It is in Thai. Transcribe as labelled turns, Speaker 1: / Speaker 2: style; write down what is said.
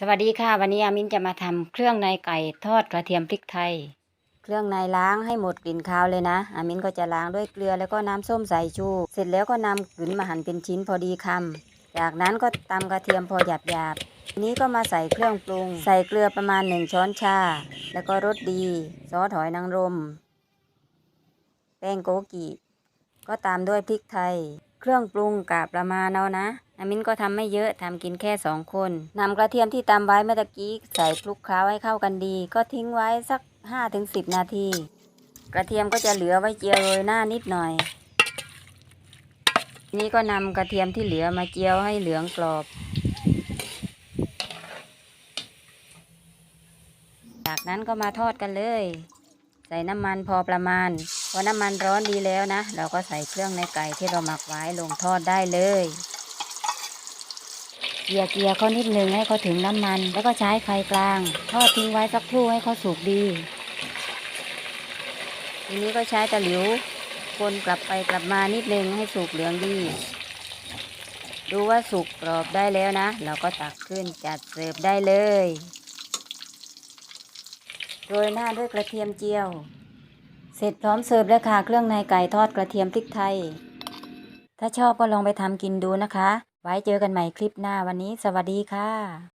Speaker 1: สวัสดีค่ะ วันนี้อามินจะมาทำเครื่องในไก่ทอดกระเทียมพริกไทย เครื่องในล้างให้หมดกลิ่นคาวเลยนะอามินก็จะล้างด้วยเกลือแล้วก็น้ำส้มสายชู เสร็จแล้วก็นำกลืนมาหั่นเป็นชิ้นพอดีคำจากนั้นก็ตำกระเทียมพอหยาบหยาบนี้ก็มาใส่เครื่องปรุง ใส่เกลือประมาณหนึ่งช้อนชา แล้วก็รสดี ซอสหอยนางรม แป้งโกกิ ก็ตามด้วยพริกไทย เครื่องปรุงกะประมาณเอานะ อามิ้นก็ทำไม่เยอะทำกินแค่สองคนนำกระเทียมที่ตำไว้เมื่อกี้ใส่คลุกเคล้าให้เข้ากันดี ก็ทิ้งไว้สักห้าถึงสิบนาที กระเทียมก็จะเหลือไว้เจียวโรยหน้านิดหน่อย นี้ก็นำกระเทียมที่เหลือมาเจียวให้เหลืองกรอบ จากนั้นก็มาทอดกันเลย ใส่น้ำมันพอประมาณพอน้ำมันร้อนดีแล้วนะ เราก็ใส่เครื่องในไก่ที่เราหมักไว้ลงทอดได้เลย เกียร์เกียร์เขานิดนึงให้เขาถึงน้ำมัน แล้วก็ใช้ไฟกลางทอดทิ้งไว้สักครู่ให้เขาสุกดีทีนี้ก็ใช้ตะหลิวคนกลับไปกลับมานิดนึงให้สุกเหลืองดี ดูว่าสุกกรอบได้แล้วนะ เราก็ตักขึ้นจัดเสิร์ฟได้เลยโรยหน้าด้วยกระเทียมเจียว เสร็จพร้อมเสิร์ฟแล้วค่ะเครื่องในไก่ทอดกระเทียมพริกไทย ถ้าชอบก็ลองไปทำกินดูนะคะ ไว้เจอกันใหม่คลิปหน้าวันนี้สวัสดีค่ะ